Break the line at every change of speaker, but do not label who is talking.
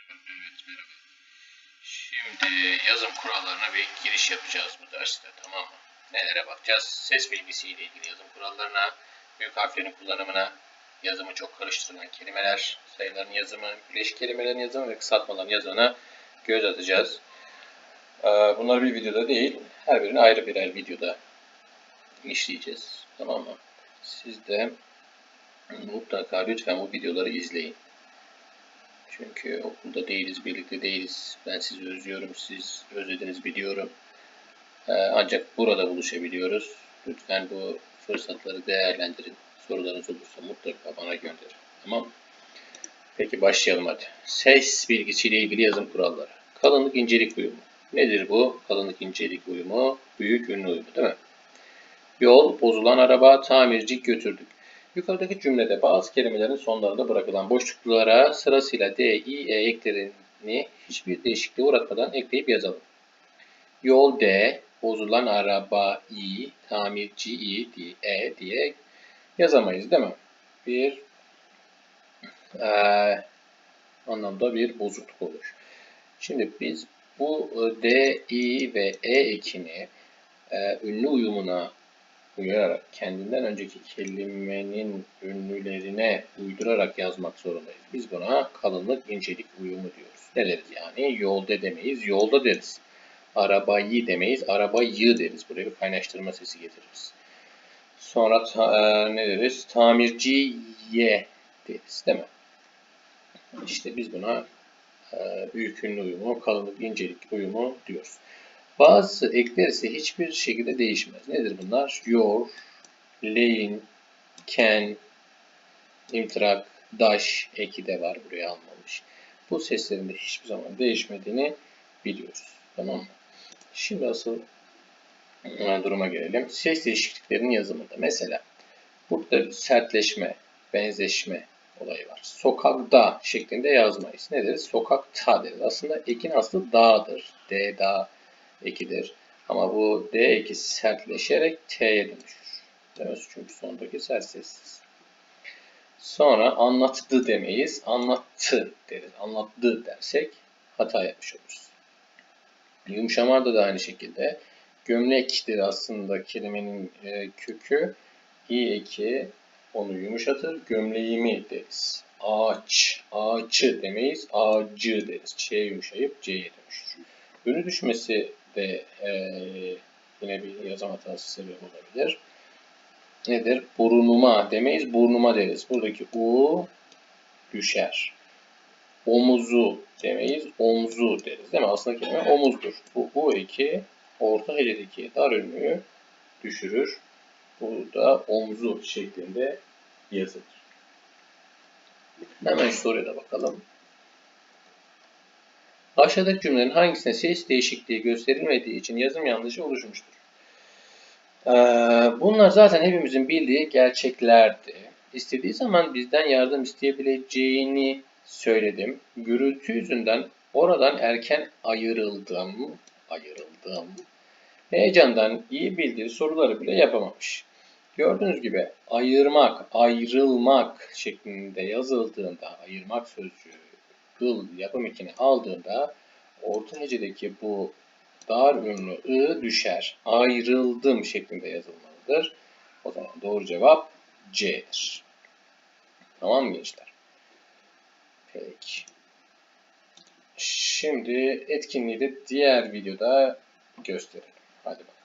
Evet merhaba. Şimdi yazım kurallarına bir giriş yapacağız bu derste tamam mı? Nelere bakacağız? Ses bilgisiyle ilgili yazım kurallarına, büyük harflerin kullanımına, yazımı çok karıştırılan kelimeler, sayıların yazımı, bileşik kelimelerin yazımı ve kısaltmaların yazımına göz atacağız. Ee, Bunlar bir videoda değil, her birini ayrı birer videoda işleyeceğiz. Tamam mı? Siz de mutlaka lütfen bu videoları izleyin. Çünkü okulda değiliz, birlikte değiliz. Ben sizi özlüyorum, siz özlediniz biliyorum. Ee, ancak burada buluşabiliyoruz. Lütfen bu fırsatları değerlendirin. Sorularınız olursa mutlaka bana gönderin. Tamam mı? Peki başlayalım hadi. Ses bilgisiyle ilgili yazım kuralları. Kalınlık incelik uyumu. Nedir bu? Kalınlık incelik uyumu, büyük ünlü uyumu değil mi? Yol, bozulan araba, tamirci götürdük. Yukarıdaki cümlede bazı kelimelerin sonlarında bırakılan boşluklara sırasıyla D, I, E eklerini hiçbir değişikliğe uğratmadan ekleyip yazalım. Yol D, bozulan araba I, tamirci I, diye, E diye yazamayız değil mi? Bir eee, anlamda bir bozukluk olur. Şimdi biz bu e, D, I ve E ekini e, ünlü uyumuna uyarak kendinden önceki kelimenin ünlülerine uydurarak yazmak zorundayız. Biz buna kalınlık incelik uyumu diyoruz. Ne deriz yani? Yolda demeyiz, yolda deriz. Arabayı demeyiz, arabayı deriz. Buraya bir kaynaştırma sesi getiririz. Sonra ta- e, ne deriz? Tamirciye deriz değil mi? İşte biz buna e, büyük ünlü uyumu, kalınlık incelik uyumu diyoruz. Bazı ekler ise hiçbir şekilde değişmez. Nedir bunlar? Your, lean, can, imtrak, dash eki de var buraya almamış. Bu seslerin de hiçbir zaman değişmediğini biliyoruz. Tamam mı? Şimdi asıl e, duruma gelelim. Ses değişikliklerinin yazımında. Mesela burada sertleşme, benzeşme olayı var. Sokakta şeklinde yazmayız. Ne deriz? Sokakta deriz. Aslında ekin aslı dağdır. D dağ ekidir. Ama bu D eki sertleşerek T'ye dönüşür. Demez çünkü sondaki sert sessiz. Sonra anlattı demeyiz. Anlattı deriz. Anlattı dersek hata yapmış oluruz. Yumuşamada da aynı şekilde. Gömlektir aslında kelimenin e, kökü. İ eki onu yumuşatır. Gömleğimi deriz. Ağaç, ağaçı demeyiz. Ağacı deriz. Ç'ye yumuşayıp C'ye dönüşür. Ünü düşmesi de e, yine bir yazım hatası sebep olabilir. Nedir? Burunuma demeyiz, burnuma deriz. Buradaki U düşer. Omuzu demeyiz, omzu deriz. Değil mi? Aslında kelime omuzdur. Bu U eki orta hecedeki dar ünlüyü düşürür. Burada omzu şeklinde yazılır. Hemen soruya da bakalım. Aşağıdaki cümlelerin hangisinde ses değişikliği gösterilmediği için yazım yanlışı oluşmuştur? Ee, bunlar zaten hepimizin bildiği gerçeklerdi. İstediği zaman bizden yardım isteyebileceğini söyledim. Gürültü yüzünden oradan erken ayrıldım. Ayrıldım. Heyecandan iyi bildiği soruları bile yapamamış. Gördüğünüz gibi ayırmak, ayrılmak şeklinde yazıldığında ayırmak sözcüğü gıl yapım ekini aldığında orta hecedeki bu dar ünlü ı düşer. Ayrıldım şeklinde yazılmalıdır. O zaman doğru cevap C'dir. Tamam mı gençler? Peki. Şimdi etkinliği de diğer videoda gösterelim. Hadi bakalım.